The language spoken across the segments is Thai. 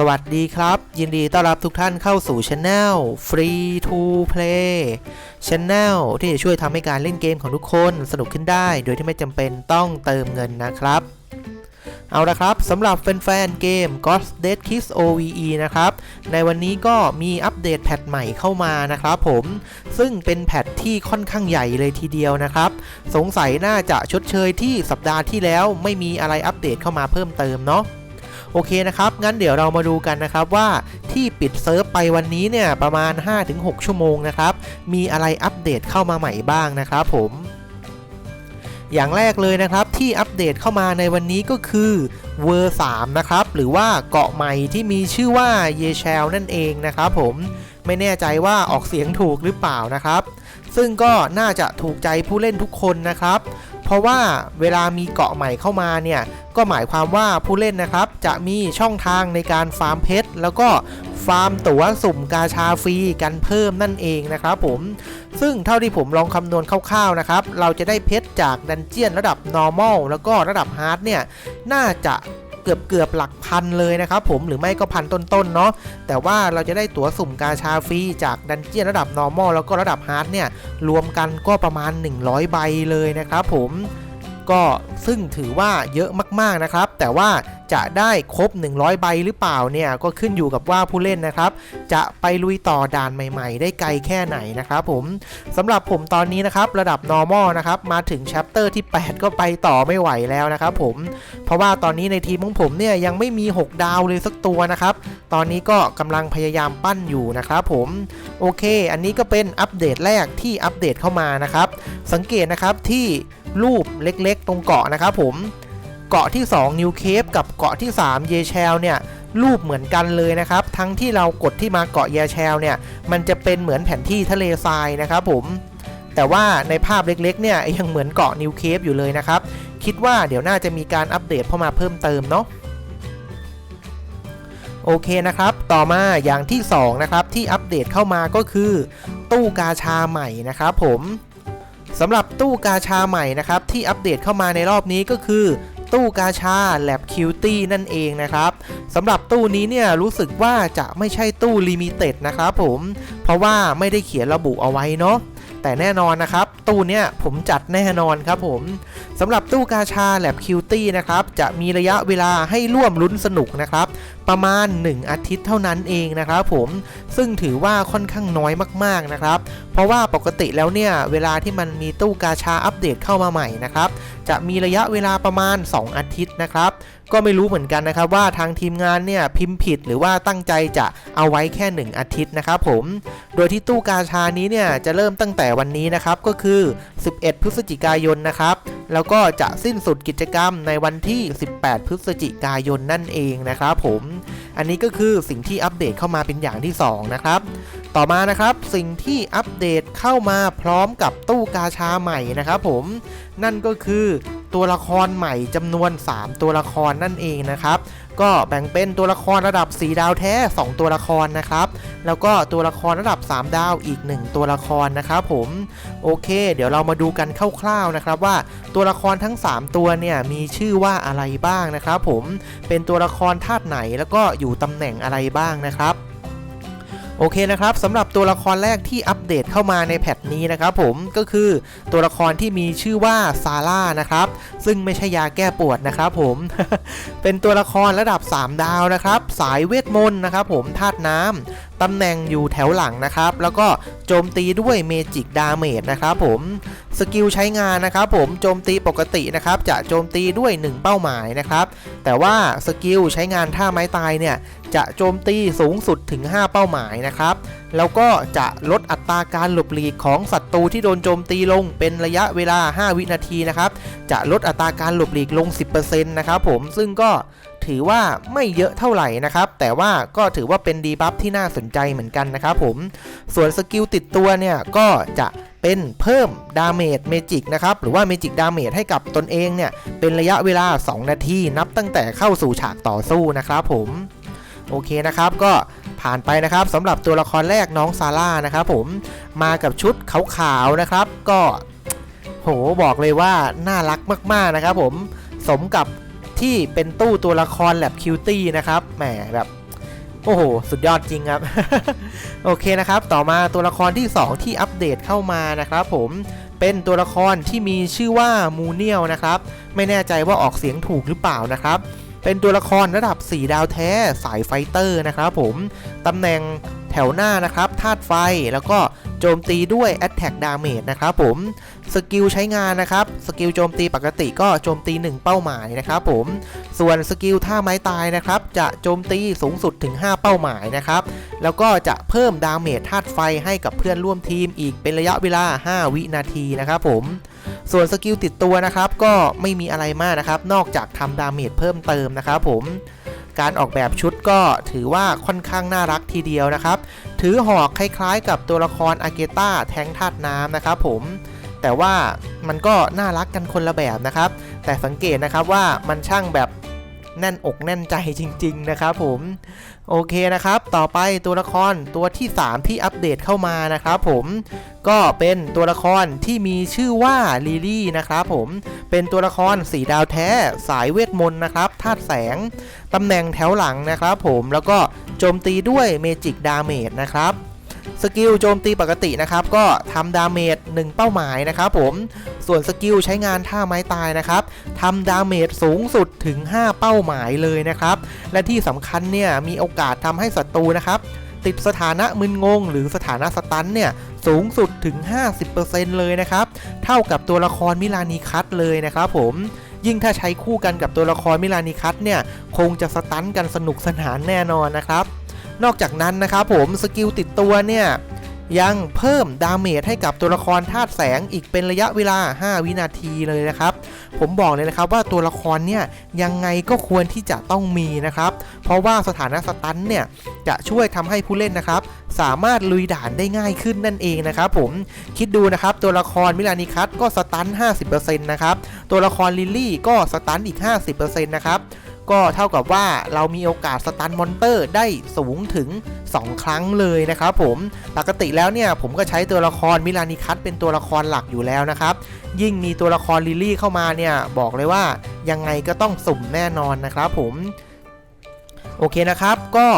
สวัสดีครับ ยินดีต้อนรับทุกท่านเข้าสู่ช anel Free to Play Channel ที่จะช่วยทำให้การเล่นเกมของทุกคนสนุกขึ้นได้ โดยที่ไม่จำเป็นต้องเติมเงินนะครับ เอาละครับสำหรับแฟนๆเกม Ghost Dead Kiss OVE นะครับ ในวันนี้ก็มีอัปเดตแพทใหม่เข้ามานะครับผม ซึ่งเป็นแพทที่ค่อนข้างใหญ่เลยทีเดียวนะครับ สงสัยน่าจะชดเชยที่สัปดาห์ที่แล้วไม่มีอะไรอัปเดตเข้ามาเพิ่มเติมเนาะ โอเคนะครับ งั้นเดี๋ยวเรามาดูกันนะครับว่าที่ปิดเซิร์ฟไปวันนี้เนี่ยประมาณ 5-6 ชั่วโมงนะครับ มีอะไรอัปเดตเข้ามาใหม่บ้างนะครับผมอย่างแรกเลยนะครับที่อัปเดตเข้ามาในวันนี้ก็คือเวอร์3นะครับหรือว่าเกาะใหม่ที่มีชื่อว่าเยเชลนั่นเองนะครับผมไม่แน่ใจว่าออกเสียงถูกหรือเปล่านะครับ ซึ่งก็น่าจะถูกใจผู้เล่นทุกคนนะครับ เพราะว่าเวลามีเกาะใหม่เข้ามาเนี่ยก็หมายความว่าผู้เล่นนะครับจะมีช่องทางในการฟาร์มเพชรแล้วก็ฟาร์มตั๋วสุ่มกาชาฟรีกันเพิ่มนั่นเองนะครับผมซึ่งเท่าที่ผมลองคำนวณคร่าวๆนะครับ เราจะได้เพชรจากดันเจียนระดับ normal แล้วก็ระดับ hard เนี่ย น่าจะ เกือบเกือบหลักพันเลยนะครับผมหรือไม่ก็พันต้นๆเนาะแต่ว่าเราจะได้ตั๋วสุ่มกาชาฟรีจากดันเจียนระดับ normal แล้วก็ระดับ hard เนี่ยรวมกันก็ประมาณ 100 ใบเลยนะครับผม ก็ซึ่งถือว่าเยอะมากๆนะครับ แต่ว่าจะได้ครบ 100 ใบหรือเปล่าเนี่ยก็ขึ้นอยู่กับว่าผู้เล่นนะครับ จะไปลุยต่อด่านใหม่ ๆ ได้ไกลแค่ไหนนะครับผมสำหรับผมตอนนี้นะครับระดับ normal นะครับมาถึง chapter ที่ 8 ก็ไปต่อไม่ไหวแล้วนะครับผมเพราะว่าตอนนี้ในทีมของผมเนี่ยยังไม่มี 6 ดาวเลยสักตัวนะครับ ตอนนี้ก็กำลังพยายามปั้นอยู่นะครับผมโอเค อันนี้ก็เป็นอัปเดตแรกที่อัปเดตเข้ามานะครับ สังเกตนะครับที่ รูปเล็กๆ ตรงเกาะนะครับผมเกาะที่2 New Cape กับเกาะที่3 y e s h e l เนี่ยรูปเหมือนกันเลยนะครับ ทั้งที่เรากดที่มาเกาะ y e s h e l เนี่ยมันจะเป็นเหมือนแผนที่ทะเลทรายนะครับผมแต่ว่าในภาพเล็กๆเนี่ยยังเหมือนเกาะ New Cape อยู่เลยนะครับ คิดว่าเดี๋ยวน่าจะมีการอัปเดตเข้ามาเพิ่มเติมเนาะโอเคนะครับ ต่อมาอย่างที่ 2 นะครับ ที่อัปเดตเข้ามาก็คือ ตู้กาชาใหม่นะครับผม สำหรับตู้กาชาใหม่นะครับที่อัปเดตเข้ามาในรอบนี้ก็คือ ตู้กาชาแ a บคิวตี้นั่นเองนะครับสำหรับตู้นี้เนี่ยรู้สึกว่าจะไม่ใช่ตู้ลิมิเต็ดนะครับผมเพราะว่าไม่ได้เขียนระบุเอาไว้เนาะ แต่แน่นอนนะครับ ตู้เนี้ยผมจัดแน่นอนครับผมสำหรับตู้กาชาแลบคิวตี้นะครับ จะมีระยะเวลาให้ร่วมลุ้นสนุกนะครับ ประมาณ 1 อาทิตย์เท่านั้นเองนะครับผมซึ่งถือว่าค่อนข้างน้อยมากๆนะครับ เพราะว่าปกติแล้วเนี่ย เวลาที่มันมีตู้กาชาอัปเดตเข้ามาใหม่นะครับ จะมีระยะเวลาประมาณ 2 อาทิตย์นะครับ ก็ไม่รู้เหมือนกันนะครับว่าทางทีมงานเนี่ยพิมพ์ผิดหรือว่าตั้งใจจะเอาไว้แค่ 1 อาทิตย์นะครับผม โดยที่ตู้กาชานี้เนี่ยจะเริ่มตั้งแต่วันนี้นะครับก็คือ 11 พฤศจิกายนนะครับแล้วก็จะสิ้นสุดกิจกรรมในวันที่ 18 พฤศจิกายนนั่นเองนะครับผม อันนี้ก็คือสิ่งที่อัปเดตเข้ามาเป็นอย่างที่ 2 นะครับ ต่อมานะครับสิ่งที่อัปเดตเข้ามาพร้อมกับตู้กาชาใหม่นะครับผมนั่นก็คือตัวละครใหม่จำนวน 3 ตัวละครนั่นเองนะครับก็แบ่งเป็นตัวละครระดับ 4 ดาวแท้ 2 ตัวละครนะครับแล้วก็ตัวละครระดับ 3 ดาวอีก 1 ตัวละครนะครับผมโอเค เดี๋ยวเรามาดูกันคร่าวๆนะครับว่าตัวละครทั้ง 3 ตัวเนี่ยมีชื่อว่าอะไรบ้างนะครับผมเป็นตัวละครธาตุไหนแล้วก็อยู่ตำแหน่งอะไรบ้างนะครับ โอเคนะครับสำหรับตัวละครแรกที่อัปเดตเข้ามาในแพทนี้นะครับผมก็คือตัวละครที่มีชื่อว่าซาร่านะครับซึ่งไม่ใช่ยาแก้ปวดนะครับผมเป็นตัวละครระดับ 3 ดาวนะครับ สายเวทมนต์นะครับผมธาตุน้ำตำแหน่งอยู่แถวหลังนะครับ แล้วก็โจมตีด้วยเมจิกดาเมจนะครับผมสกิลใช้งานนะครับผมโจมตีปกตินะครับจะโจมตีด้วย 1 เป้าหมายนะครับแต่ว่าสกิลใช้งานท่าไม้ตายเนี่ยจะโจมตีสูงสุดถึง 5 เป้าหมายนะครับแล้วก็จะลดอัตราการหลบหลีกของศัตรูที่โดนโจมตีลงเป็นระยะเวลา 5 วินาทีนะครับจะลดอัตราการหลบหลีกลง 10%นะครับผมซึ่งก็ ถือว่าไม่เยอะเท่าไหร่นะครับ แต่ว่าก็ถือว่าเป็นดีบัฟที่น่าสนใจเหมือนกันนะครับผม ส่วนสกิลติดตัวเนี่ยก็จะเป็นเพิ่มดาเมจเมจิกนะครับหรือว่าเมจิกดาเมจให้กับตนเองเนี่ยเป็นระยะเวลา 2 นาทีนับตั้งแต่เข้าสู่ฉากต่อสู้นะครับผมโอเคนะครับก็ผ่านไปนะครับสำหรับตัวละครแรกน้องซาร่านะครับผมมากับชุดขาวๆนะครับ ก็ โหบอกเลยว่าน่ารักมากๆนะครับผมสมกับ ที่เป็นตู้ตัวละครแลบคิวตี้นะครับแหมแบบโอ้โห สุดยอดจริงครับ โอเคนะครับ ต่อมาตัวละครที่ 2 ที่อัปเดตเข้ามานะครับผมเป็นตัวละครที่มีชื่อว่ามูเนียลนะครับ ไม่แน่ใจว่าออกเสียงถูกหรือเปล่านะครับ เป็นตัวละครระดับ 4 ดาวแท้สายไฟเตอร์นะครับผมตำแหน่งแถวหน้านะครับธาตุไฟแล้วก็โจมตีด้วย Attack Damage นะครับผม สกิลใช้งานนะครับ สกิลโจมตีปกติก็โจมตี 1 เป้าหมายนะครับผม ส่วนสกิลท่าไม้ตายนะครับ จะโจมตีสูงสุดถึง 5 เป้าหมายนะครับ แล้วก็จะเพิ่มดาเมจธาตุไฟให้กับเพื่อนร่วมทีมอีกเป็นระยะเวลา 5 วินาทีนะครับผม ส่วนสกิลติดตัวนะครับก็ไม่มีอะไรมากนะครับ นอกจากทำดาเมจเพิ่มเติมนะครับผมการออกแบบชุดก็ถือว่าค่อนข้างน่ารักทีเดียวนะครับ ถือหอกคล้ายๆ กับตัวละครอาเกต้าแทงธาตุน้ำนะครับผม แต่ว่ามันก็น่ารักกันคนละแบบนะครับ แต่สังเกตนะครับว่ามันช่างแบบแน่นอกแน่นใจจริง ๆ นะครับผมโอเคนะครับ ต่อไปตัวละครตัวที่ 3 ที่อัปเดตเข้ามานะครับผมก็เป็นตัวละครที่มีชื่อว่าลิลี่นะครับผมเป็นตัวละครสีดาวแท้สายเวทมนต์นะครับธาตุแสงตำแหน่งแถวหลังนะครับผมแล้วก็โจมตีด้วยเมจิกดาเมจนะครับ สกิลโจมตีปกตินะครับก็ทำดาเมจ1เป้าหมายนะครับผมส่วนสกิลใช้งานท่าไม้ตายนะครับทำดาเมจสูงสุดถึง 5 เป้าหมายเลยนะครับและที่สำคัญเนี่ยมีโอกาสทำให้ศัตรูนะครับติดสถานะมึนงง หรือสถานะสตันเนี่ยสูงสุดถึง 50%เลยนะครับเท่ากับตัวละครมิลานีคัตเลยนะครับผมยิ่งถ้าใช้คู่กันกับตัวละครมิลานีคัตเนี่ยคงจะสตันกันสนุกสนานแน่นอนนะครับ นอกจากนั้นนะครับผมสกิลติดตัวเนี่ยยังเพิ่มดาเมจให้กับตัวละครธาตุแสงอีกเป็นระยะเวลา 5 วินาทีเลยนะครับ ผมบอกเลยนะครับว่าตัวละครเนี่ยยังไงก็ควรที่จะต้องมีนะครับ เพราะว่าสถานะสตันเนี่ยจะช่วยทำให้ผู้เล่นนะครับ สามารถลุยด่านได้ง่ายขึ้นนั่นเองนะครับผมคิดดูนะครับตัวละครมิลานิคัสก็สตัน 50%นะครับตัวละครลิลลี่ก็สตันอีก 50%นะครับ ก็เท่ากับว่าเรามีโอกาสสตันมอนเตอร์ได้สูงถึง 2 ครั้งเลยนะครับผมปกติแล้วเนี่ยผมก็ใช้ตัวละครมิลานิคัสเป็นตัวละครหลักอยู่แล้วนะครับ ยิ่งมีตัวละครลิลลี่เข้ามาเนี่ยบอกเลยว่ายังไงก็ต้องสุ่มแน่นอนนะครับผม โอเคนะครับก็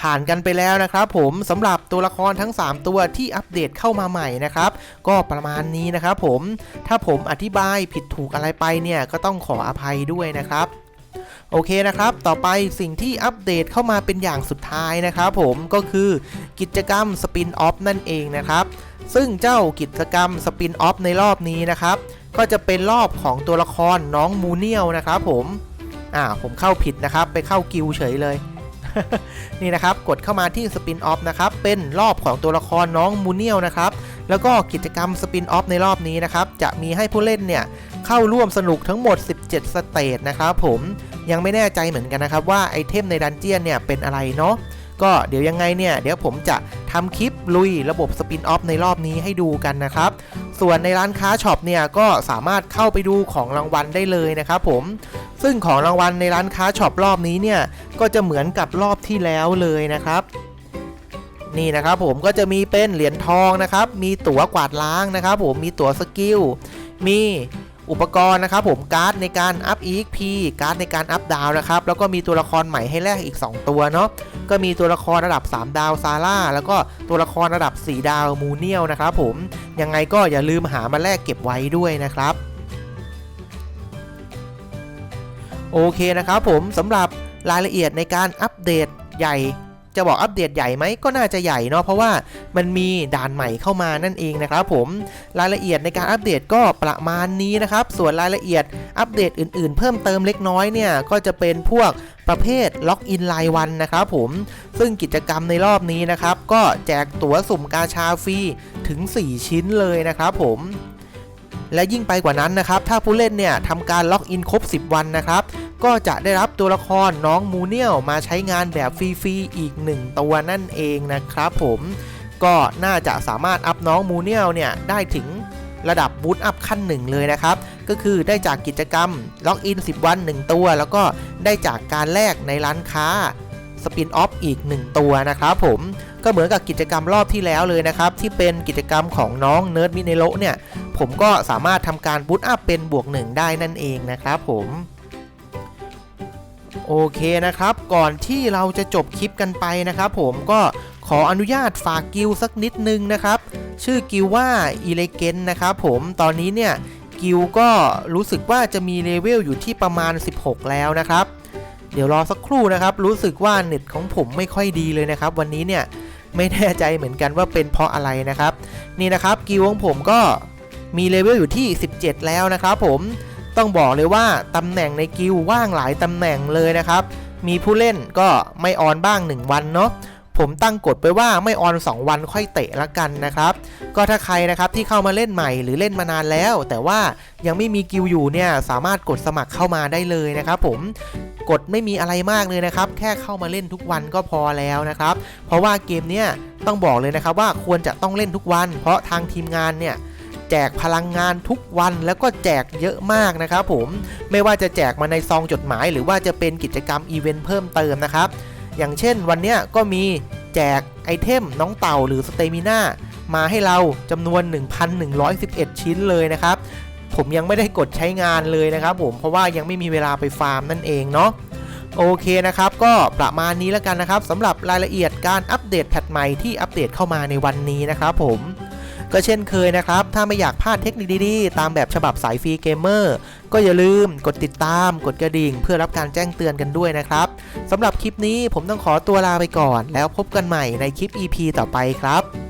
ผ่านกันไปแล้วนะครับผมสำหรับตัวละครทั้ง 3 ตัวที่อัปเดตเข้ามาใหม่นะครับ ก็ประมาณนี้นะครับผมถ้าผมอธิบายผิดถูกอะไรไปเนี่ยก็ต้องขออภัยด้วยนะครับ โอเคนะครับ ต่อไปสิ่งที่อัปเดตเข้ามาเป็นอย่างสุดท้ายนะครับผมก็คือกิจกรรมสปินออฟนั่นเองนะครับ ซึ่งเจ้ากิจกรรมสปินออฟในรอบนี้นะครับ ก็จะเป็นรอบของตัวละครน้องมูเนียลนะครับผมอ่าผมเข้าผิดนะครับ ไปเข้ากิวเฉยเลย นี่นะครับกดเข้ามาที่สปินออฟนะครับ เป็นรอบของตัวละครน้องมูเนียลนะครับ แล้วก็กิจกรรมสปินออฟในรอบนี้นะครับ จะมีให้ผู้เล่นเนี่ยเข้าร่วมสนุกทั้งหมด 7 สเตจนะครับผมยังไม่แน่ใจเหมือนกันนะครับว่าไอเทมในดันเจียนเนี่ยเป็นอะไรเนาะก็เดี๋ยวยังไงเนี่ยเดี๋ยวผมจะทำคลิปลุยระบบสปินออฟในรอบนี้ให้ดูกันนะครับ ส่วนในร้านค้าช็อปเนี่ยก็สามารถเข้าไปดูของรางวัลได้เลยนะครับผมซึ่งของรางวัลในร้านค้าช็อปรอบนี้เนี่ยก็จะเหมือนกับรอบที่แล้วเลยนะครับนี่นะครับผมก็จะมีเป็นเหรียญทองนะครับ มีตั๋วกวาดล้างนะครับผมมีตั๋วสกิล มี อุปกรณ์นะครับผมการ์ดในการอัพ EXP การ์ดในการอัพดาวนะครับแล้วก็มีตัวละครใหม่ให้แลกอีก 2 ตัวเนาะก็มีตัวละครระดับ 3 ดาวซาร่าแล้วก็ตัวละครระดับ 4 ดาวมูเนียลนะครับผมยังไงก็อย่าลืมหามาแลกเก็บไว้ด้วยนะครับโอเคนะครับผมสำหรับรายละเอียดในการอัปเดตใหญ่ จะบอกอัปเดตใหญ่ไหมก็น่าจะใหญ่เนาะเพราะว่ามันมีด่านใหม่เข้ามานั่นเองนะครับผมรายละเอียดในการอัปเดตก็ประมาณนี้นะครับส่วนรายละเอียดอัปเดตอื่นๆ เพิ่มเติมเล็กน้อยเนี่ยก็จะเป็นพวกประเภทล็อกอินรายวันนะครับผมซึ่งกิจกรรมในรอบนี้นะครับ ก็แจกตั๋วสุ่มกาชาฟรีถึง 4 ชิ้นเลยนะครับผมและยิ่งไปกว่านั้นนะครับ ถ้าผู้เล่นเนี่ยทำการล็อกอินครบ 10 วันนะครับ ก็จะได้รับตัวละครน้องมูเนียลมาใช้งานแบบฟรีๆอีก 1 ตัวนั่นเองนะครับผมก็น่าจะสามารถอัพน้องมูเนียลเนี่ยได้ถึงระดับบูตอัพขั้นหนึ่งเลยนะครับ ก็คือได้จากกิจกรรมล็อกอิน 10 วัน 1 ตัว แล้วก็ได้จากการแลกในร้านค้าสปินออฟอีก 1 ตัวนะครับผมก็เหมือนกับกิจกรรมรอบที่แล้วเลยนะครับ ที่เป็นกิจกรรมของน้องเนิร์ดมิเนโลเนี่ย ผมก็สามารถทำการบูตอัพเป็นบวกหนึ่งได้นั่นเองนะครับผม โอเคนะครับ ก่อนที่เราจะจบคลิปกันไปนะครับ ผมก็ขออนุญาตฝากกิลสักนิดนึงนะครับ ชื่อกิลว่าอีเลเกนนะครับผมตอนนี้เนี่ยกิลก็รู้สึกว่าจะมีเลเวลอยู่ที่ประมาณ 16 แล้วนะครับ เดี๋ยวรอสักครู่นะครับ รู้สึกว่าเน็ตของผมไม่ค่อยดีเลยนะครับ วันนี้เนี่ยไม่แน่ใจเหมือนกันว่าเป็นเพราะอะไรนะครับ นี่นะครับกิลของผมก็มีเลเวลอยู่ที่ 17 แล้วนะครับผม ต้องบอกเลยว่าตำแหน่งในกิลว่างหลายตำแหน่งเลยนะครับ มีผู้เล่นก็ไม่ออนบ้าง 1 วันเนาะผมตั้งกฎไปว่าไม่ออน 2 วันค่อยเตะละกันนะครับ ก็ถ้าใครนะครับที่เข้ามาเล่นใหม่หรือเล่นมานานแล้ว แต่ว่ายังไม่มีกิลอยู่เนี่ยสามารถกดสมัครเข้ามาได้เลยนะครับผมกดไม่มีอะไรมากเลยนะครับ แค่เข้ามาเล่นทุกวันก็พอแล้วนะครับ เพราะว่าเกมเนี้ยต้องบอกเลยนะครับว่าควรจะต้องเล่นทุกวัน เพราะทางทีมงานเนี่ย แจกพลังงานทุกวันแล้วก็แจกเยอะมากนะครับผมไม่ว่าจะแจกมาในซองจดหมาย หรือว่าจะเป็นกิจกรรมอีเวนต์เพิ่มเติมนะครับ อย่างเช่นวันนี้ก็มีแจกไอเทมน้องเต่าหรือสเตมิน่ามาให้เราจำนวน 1,111 ชิ้นเลยนะครับ ผมยังไม่ได้กดใช้งานเลยนะครับผมเพราะว่ายังไม่มีเวลาไปฟาร์มนั่นเองเนาะโอเคนะครับ ก็ประมาณนี้แล้วกันนะครับสำหรับรายละเอียดการอัปเดตแพทใหม่ที่อัปเดตเข้ามาในวันนี้นะครับผม ก็เช่นเคยนะครับ ถ้าไม่อยากพลาดเทคนิคดีๆ ตามแบบฉบับสายฟรีเกมเมอร์ ก็อย่าลืมกดติดตาม กดกระดิ่ง เพื่อรับการแจ้งเตือนกันด้วยนะครับสำหรับคลิปนี้ผมต้องขอตัวลาไปก่อน แล้วพบกันใหม่ในคลิป EP ต่อไปครับ